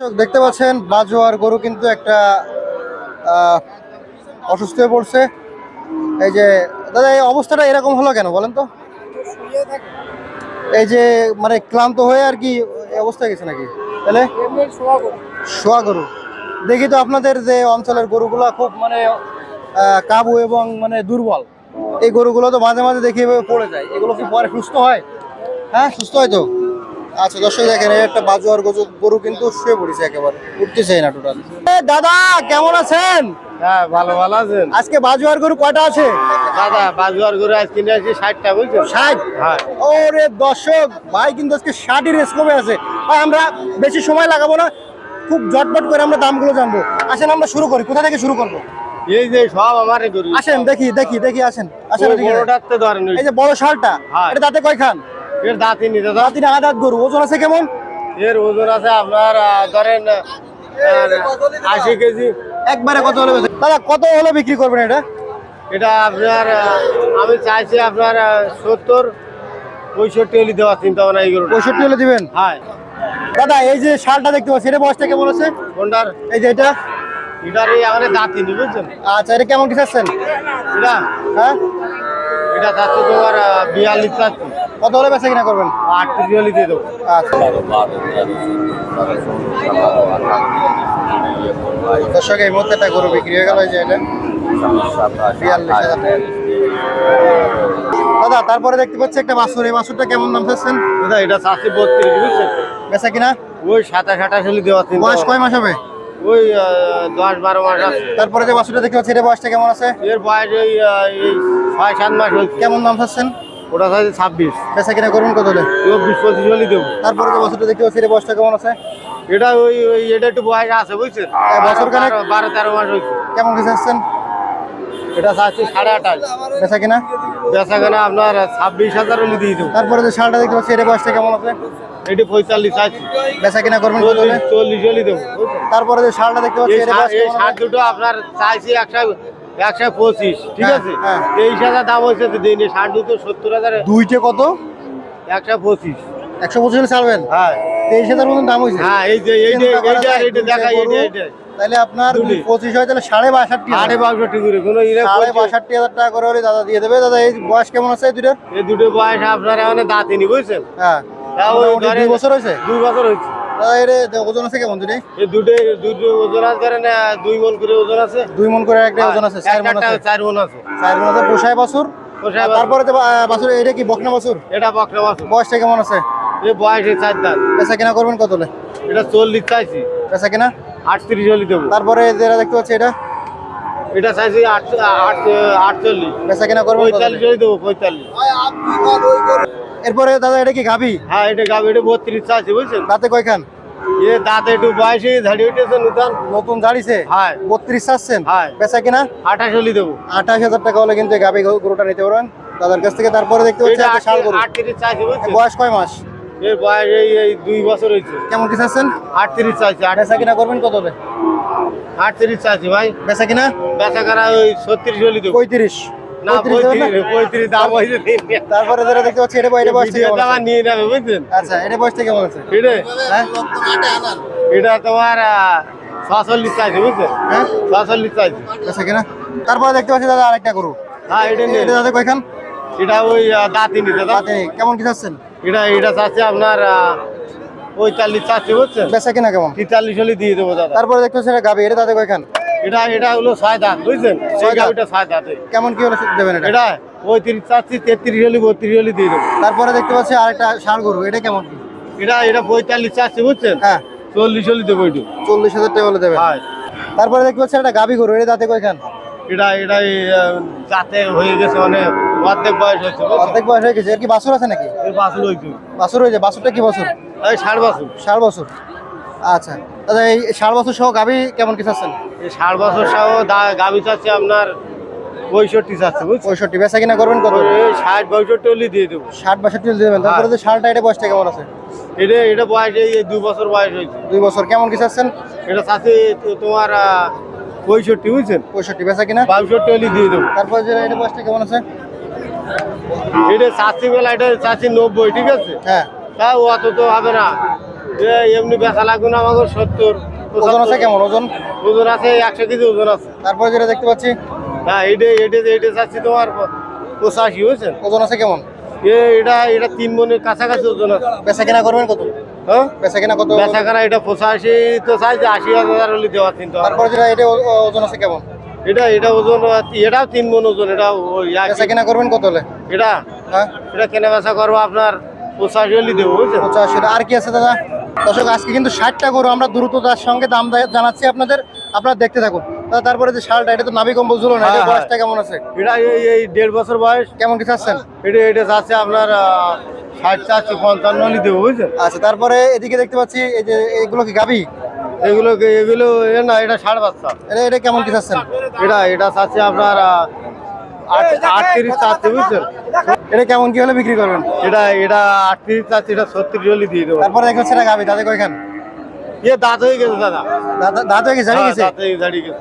দেখতে পাচ্ছেন, বাজোয়ার গরু কিন্তু একটা অসুস্থ হয়ে পড়ছে। এই যে, দাদা, এই অবস্থাটা এরকম হলো কেন বলেন তো? এই যে মানে ক্লান্ত হয়ে আর কি অবস্থা গেছে নাকি? তাহলে? শোয়া গরু। দেখি তো আপনাদের যে অঞ্চলের গরুগুলো খুব মানে কাবু এবং মানে দুর্বল। এই গরুগুলো তো মাঝে মাঝে দেখি পড়ে যায়। এগুলো কি পরে সুস্থ হয়? হ্যাঁ সুস্থ হয় তো? আচ্ছা দর্শক দেখেন একটা বাজুয়ার গরু গরু কিন্তু শুয়ে পড়েছে একেবারে। উঠতেছে না টোটাল দাদা কেমন আছেন? হ্যাঁ ভালো ভালো আছেন। আজকে বাজুয়ার গরু কয়টা আছে? দাদা বাজুয়ার করে আজ কিনে আসছি ষাটটা বুঝছেন? ষাট? হ্যাঁ। ওরে দর্শক ভাই কিন্তু আজকে ষাটই রেস কমে আছে। ভাই আমরা বেশি সময় লাগাবো না খুব জটপট করে আমরা দামগুলো জানব। আসেন আমরা শুরু করি। কোথা থেকে শুরু করব? এই যে সব আমারই করি আসেন দেখি দেখি দেখি আসেন। আসেন এই যে বড় শালটা হ্যাঁ। এটা দাঁতে কয় খান? এর দাঁতই নিতে দাও দাঁতিনে আদাত গরু ওজন আছে কেমন? এর ওজন আছে আপনার ধরেন আশি কেজি। একবারে কত হলে দাদা কত হলে বিক্রি করবেন এটা? এটা আপনার আমি চাইছি আপনার সত্তর পঁয়ষট্টি হলে দেওয়ার চিন্তা ভাবনা এই গরুটা। পঁয়ষট্টি হলে দিবেন? হ্যাঁ। দাদা এই যে শালটা দেখতে পাচ্ছি এটা বয়সটা কেমন আছে? কোনটার? এই যে এটা? এটার এই আমাদের দাঁতই নি বুঝছেন? আচ্ছা এটা কেমন কি চাচ্ছেন? এটা। হ্যাঁ? এটা চাচ্ছি তোমার বিয়াল্লিশ চাচ্ছি। কত হলে বেচা কিনা করবেন? আটত্রিশ হলে দিয়ে দেবো। আচ্ছা। দর্শক এই মুহূর্তে একটা গরু বিক্রি হয়ে গেল যে এটা। বিয়াল্লিশ হাজার দাদা তারপরে দেখতে পাচ্ছি একটা বাছুর। এই বাছুরটা কেমন দাম চাচ্ছেন? এটা এটা চাচ্ছি বত্রিশ বুঝছেন? বেচা কিনা? ওই সাতাশ আঠাশ হলে চিন্তা বয়স কয় মাস হবে? ওই দশ বারো মাস আছে। তারপরে যে বাছুরটা দেখতে পাচ্ছি এটা বয়সটা কেমন আছে? এর বয়স ওই ছয় সাত মাস কেমন দাম চাচ্ছেন? ওটা চাইছে ছাব্বিশ। বেচা কিনা করবেন কত হলে? চব্বিশ পঁচিশ হলে দেবো। তারপরে যে বাছুরটা দেখতে পাচ্ছি বয়সটা কেমন আছে? এটা ওই ওই এটা একটু বয়স আছে বুঝছেন? হ্যাঁ, বছর খানেক? বারো- তেরো মাস হয়েছে। কেমন কি চাচ্ছেন? এটা চাচ্ছি সাড়ে আঠাশ। বেচা কিনা? বেচা কেনা আপনার ছাব্বিশ হাজার হলে দিয়ে দেবো। তারপরে যে শালটা দেখতে পাচ্ছি এটা বয়সটা কেমন আছে? এটি পঁয়তাল্লিশ চাচ্ছি বেচা কিনা করবেন কত হলে? চল্লিশ হলে দেবো। তারপরে যে শালটা দেখতে পাচ্ছি এই কেমন দুটো আপনার চাইছি একশো একশো পঁচিশ ঠিক হ্যাঁ, আছে? হ্যাঁ। তেইশ হাজার দাম হয়েছে তো দিন ষাট দুটো সত্তর হাজার। দুইটে কত? একশো পঁচিশ। একশো পঁচিশ ছাড়বেন? হ্যাঁ। তেইশ হাজার মতন দাম হয়েছে? হ্যাঁ এই যে এই যে চিন্তা এইটা যায়, এইটা দুইটা দেখা গরু, এইটা এইটা তাহলে আপনার দুটি। পঁচিশ হয় তাহলে সাড়ে বাষট্টি সাড়ে বাষট্টি করে কোনো সাড়ে পঁচিশ- বাষট্টি হাজার টাকা করে হলে দাদা দিয়ে দেবে। দাদা এই বয়স কেমন আছে এই দুটোর এই দুটো বয়স আপনার এখন দাঁতিনি বুঝছেন? হ্যাঁ। দুই বছর হয়েছে? দুই বছর হয়েছে। এর ওজন আছে কেমন দুটি এই দুটো দুটো ওজন আছে দুই মন করে ওজন আছে। দুই মন করে একটা ওজন আছে চার মন আছে। চার মন আছে। চার মন আছে পোষায় বাছুর। পোষায় তারপরে বাছুর এটা কি বকনা বাছুর? এটা বকরা বাছুর। বয়সটা কেমন আছে? এই বয়সে চার দাঁত। বেচা কিনা করবেন কত এটা চল্লিশ চাইছি। বেচা কিনা? আটত্রিশ হলে দেবো। তারপরে যেটা দেখতে পাচ্ছি এটা? এটা চাইছি আট আট- আটচল্লিশ। বেচা কিনা? পঁয়তাল্লিশ হলে? দেবো পঁয়তাল্লিশ। এরপরে দাদা এটা কি গাবি হ্যাঁ এটা গাবি এটা বত্রিশ চাইছি বুঝছেন? তাতে কয়খান? এ দাঁত একটু বয়সে ধাড়ি উঠেছে নতুন। নতুন দাঁড়িয়েছে হ্যাঁ। বত্রিশ চাচ্ছেন? হ্যাঁ। বেচা কিনা? আঠাশ হলে দেবো। আঠাশ হাজার টাকা হলে কিন্তু গাবি গরু- গরুটা নিতে পারবেন। দাদার কাছ থেকে তারপরে দেখতে পাচ্ছি একটা শাল গরু। আটত্রিশ চাইছি বুঝছেন? বয়স কয় মাস? এর বয়স এই এই দুই বছর হয়েছে। কেমন কি চাচ্ছেন? আটত্রিশ চাইছি বেচা কিনা করবেন কত হলে আটত্রিশ চাইছি ভাই। বেচা কিনা? বেচা করা ওই ছত্রিশ হলে দেবো। পঁয়ত্রিশ। তারপরে দেখতে পাচ্ছি এটা নিয়ে নেবে বুঝছেন? আচ্ছা এটা আছে এটা? হ্যাঁ? তোমার ছচল্লিশ চাইছে বুঝছেন? হ্যাঁ? ছচল্লিশ চাইছে। বেচা কিনা? তারপরে দেখতে পাচ্ছি দাদা আরেকটা গরু। হ্যাঁ এটা নিয়ে দাদা কয়খান? এটা ওই আহ, দাঁতি নিতে দাদা। কেমন কি চাচ্ছেন? এটা এটা চাচ্ছে আপনার পঁয়তাল্লিশ চাচ্ছে বুঝছেন? বেচা কিনা কেমন? তেতাল্লিশ হলে দিয়ে দেবো দাদা। তারপরে দেখতে পাচ্ছি এটা গাবি এটা দাদা কয়খান? এটা এটা হলো ছয় দাঁত বুঝছেন? ছয়? গাড়িটা ছয় দাঁতে। কেমন কি হলে দেবেন এটা? এটা পঁয়ত্রিশ চাচ্ছি তেত্রিশ হলে বত্রিশ হলে দিয়ে দেবো। তারপরে দেখতে পাচ্ছি আরেকটা ষাঁড় গরু এটা কেমন? কি এটা এটা পঁয়তাল্লিশ চাচ্ছি বুঝছেন? হ্যাঁ। চল্লিশ হলি দেবো একটু চল্লিশ হাজার টাকা হলে দেবেন। হ্যাঁ। তারপরে দেখতে পাচ্ছি একটা গাবি গরু এটা দাঁতে কয়খান? এটা এটা যাতে হয়ে গেছে অনেক অর্ধেক বয়স হয়েছে? অর্ধেক বয়স হয়ে গেছে। এর কি বাছুর আছে নাকি? বাছুর হয়েছে। বাছুর হয়েছে। বাছুরটা কি বছর? এই ষাট বাছুর। ষাট বছর। আচ্ছা। দাদা এই ষাট বছর সহ গাবি কেমন কি চাচ্ছেন এই ষাট বছর সহ গাভী চাচ্ছে আপনার পঁয়ষট্টি চাচ্ছে পঁয়ষট্টি বেচা কিনা করবেন কত? ষাট পঁয়ষট্টি হলে দিয়ে দেবো। ষাট বাষট্টি হলে দেবেন। তারপরে যে ষাটটা এটা বয়সটা কেমন আছে? এটা এটা বয়স এই এই দু বছর বয়স হয়েছে। দুই বছর। কেমন কি চাচ্ছেন এটা চাচ্ছে তোমার পঁয়ষট্টি বুঝছেন? পঁয়ষট্টি বেচা কিনা? বাষট্টি হলে দিয়ে দেবো। তারপরে যে এটা বয়সটা কেমন আছে? এটা বেলা এটা চাচ্ছি নব্বই ঠিক আছে? হ্যাঁ। তা অত তো হবে না। যে এমনি বেচা লাগবে না আমাকে সত্তর ওজন আছে কেমন ওজন? ওজন আছে একশো কেজি ওজন আছে। তারপরে যেটা দেখতে পাচ্ছি? হ্যাঁ এইটা এইটা এইটা চাচ্ছি তোমার পঁচাশি বুঝছেন? ওজন আছে কেমন? এ এটা এটা তিন মনের কাছাকাছি ওজন আছে। বেচা কেনা করবেন কত? হ্যাঁ? বেচা কেনা কত? বেচা কেনা এটা পঁচাশি তো চাইছে আশি হাজার হলে দেওয়া তারপরে যেটা এটা ওজন আছে কেমন? এটা এটা ওজন এটাও তিন মন ওজন এটা বেচা কেনা করবেন কত হলে? এটা? হ্যাঁ? এটা কেনা বেচা করব আপনার পঁচাশি হলে দেবো বুঝছেন? পঁচাশি আর কি আছে দাদা? দর্শক আজকে কিন্তু ষাটটা গরু আমরা দ্রুততার সঙ্গে দাম জানাচ্ছি আপনাদের। আপনারা দেখতে থাকুন। তারপরে যে শালটা এটা তো নাভি কম্বল ঝুলো না হ্যাঁ, এটা হ্যাঁ। বয়সটা কেমন আছে? এটা এই এই দেড় বছর বয়স। কেমন কি চাচ্ছেন? এটা এটা চাচ্ছে আপনার ষাট চারশো পঞ্চান্ন দেবো বুঝছেন? আচ্ছা তারপরে এদিকে দেখতে পাচ্ছি এই যে এগুলো কি গাবি এগুলো এগুলো এ না এটা ষাট বাচ্চা। এটা এটা কেমন কি চাচ্ছেন? এটা এটা চাচ্ছে আপনার আট- আটত্রিশ চাচ্ছে বুঝছেন? এটা কেমন কি হলে বিক্রি করবেন? এটা এটা আটত্রিশ চাচ্ছে এটা ছত্রিশ হলে দিয়ে দেবো। তারপরে পাচ্ছি এটা গাবি দাদা কয়খান? ইয়ে দাঁত হয়ে গেছে দাদা। হয়ে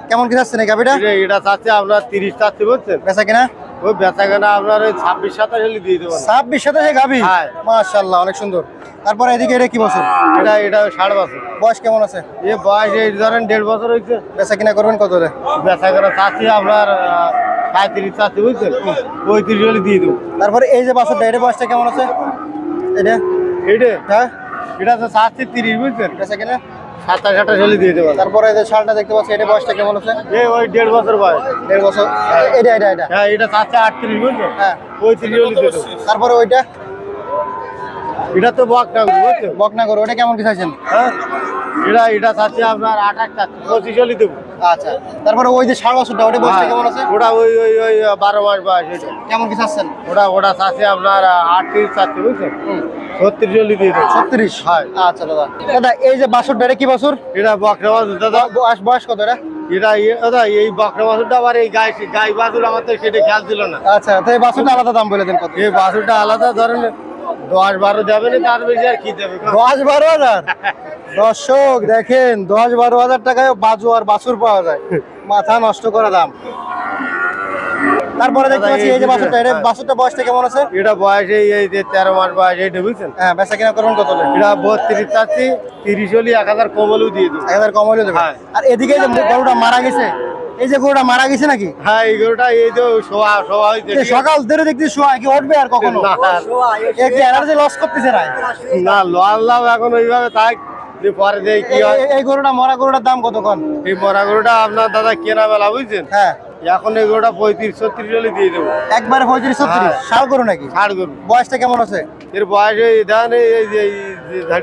কেমন কি চাচ্ছেন গাবিটা? এটা- এটা চাচ্ছে আপনার তিরিশ চাচ্ছে বুঝছেন? বেচা কিনা? ওই বেচা কেনা আপনার ওই ছাব্বিশ সাতাশ হলে দিয়ে দেবো। ছাব্বিশ সাতাশে গাবি? হ্যাঁ। মাশাল্লাহ অনেক সুন্দর। তারপরে এদিকে এটা কি বছর? এটা এটা ষাট বছর। বয়স কেমন আছে? এ বয়স এই ধরেন দেড় বছর হয়েছে। বেচা কিনা করবেন কত বেচা কেনা চাচ্ছি আপনার সাঁত্রিশ চাচ্ছি বুঝছেন? পঁয়ত্রিশ হলে দিয়ে দেবো। তারপরে এই যে বাছরটা এটা বয়সটা কেমন আছে? এটা? এইটা? হ্যাঁ? এটা তো চাচ্ছি তিরিশ বুঝছেন? বেচা কিনা সাতাশ আঠাশ হলে দিয়ে দেবো। তারপরে এই যে শালটা দেখতে পাচ্ছি এটা বয়সটা কেমন আছে? এ ওই দেড় বছর বয়স। দেড় বছর। এটা এটা এটা? হ্যাঁ এটা চাচ্ছে আটত্রিশ বুঝছেন? হ্যাঁ। পঁয়ত্রিশ হলে দিয়ে দেবো। তারপরে ওইটা? এটা তো বক না বুঝছেন? বকনা করো ওটা কেমন কি চাইছেন? হ্যাঁ? এটা এটা চাচ্ছে আপনার আঠাশ চাচ্ছে পঁচিশ হলে দেবো। আচ্ছা তারপরে ওই যে ষাট বছরটা ওটা বয়সটা কেমন আছে? ওটা ওই ওই ওই বারো মাস বয়স ওইটা কেমন কি চাচ্ছেন? ওটা ওটা চাচ্ছে আপনার আটত্রিশ চাচ্ছে বুঝছেন? ছত্রিশ হলে দিয়ে দেবো ছত্রিশ? হ্যাঁ। আচ্ছা দাদা। দাদা এই যে বাছরটা এটা কি বাছুর? এটা বকরা দাদা। বয়স বয়স কত এটা? এটা দাদা এই বকরা আবার এই গাই গাই বাছুর আমার তো সেটা খেয়াল ছিল না। আচ্ছা তো এই বাছুরটা আলাদা দাম বলে দেন কত? এই বাছুরটা আলাদা ধরেন দশ বারো যাবে না তার বেশি আর কি দেবে? দশ বারো হাজার? দর্শক দেখেন দশ বারো হাজার টাকায় বাজু আর বাছুর পাওয়া যায়। মাথা নষ্ট করা দাম। তারপরে দেখতে পাচ্ছি এই যে বাছুরটা এটা বাছুরটা বয়সটা কেমন আছে? এটা বয়স এই এই যে তেরো মাস বয়স এইটা বুঝছেন? হ্যাঁ বেচা কিনা করবেন কত এটা বত্রিশ চাচ্ছি তিরিশ হলে এক হাজার কমলেও দিয়ে দেবো। এক হাজার কম হলে দেবে হ্যাঁ। আর এদিকে এই যে গরুটা মারা গেছে এই যে গরুটা মারা গেছে নাকি? হ্যাঁ এই গরুটা এই যে শোয়া শোয়া হয়েছে। সকাল ধরে দেখছি শোয়া কি উঠবে আর কখনো? না, এনার্জি লস করতেছে না? না লোয়ার লাভ এখন ওইভাবে থাক যে পরে যে কি হয়? এই- এই গরুটা মরা গরুটার দাম কত কন? এই মরা গরুটা আপনার দাদা কেনা বেলা বুঝছেন? হ্যাঁ। এখন এই গরুটা পঁয়ত্রিশ ছত্রিশ হলে দিয়ে দেবো। একবারে পঁয়ত্রিশ ছত্রিশ? হ্যাঁ। গরু নাকি? ছাড় গরু। বয়সটা কেমন আছে? এর বয়স এই দেন এই এই যে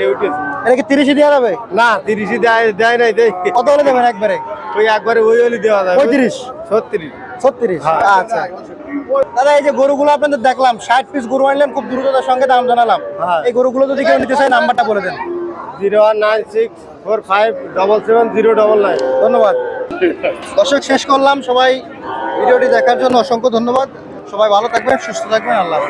এই উঠেছে এটা কি তিরিশে দেওয়া যাবে? না তিরিশে দেয় দেয় নাই দেয়। কত হলে দেবেন একবারে? ওই একবারে ওই হলে দেওয়া যায় পঁয়ত্রিশ। ছত্রিশ। ছত্রিশ? হ্যাঁ। আচ্ছা। দাদা এই যে গরুগুলো আপনাদের দেখলাম ষাট পিস গরু আনলেন খুব দ্রুততার সঙ্গে দাম জানালাম। হ্যাঁ। এই গরুগুলো যদি কেউ নিতে চায় নাম্বারটা বলে দেন। Zero one nine six four five double seven zero double nine. ধন্যবাদ। দর্শক, শেষ করলাম সবাই। ভিডিওটি দেখার জন্য অসংখ্য ধন্যবাদ। সবাই ভালো থাকবেন, সুস্থ থাকবেন। আল্লাহ।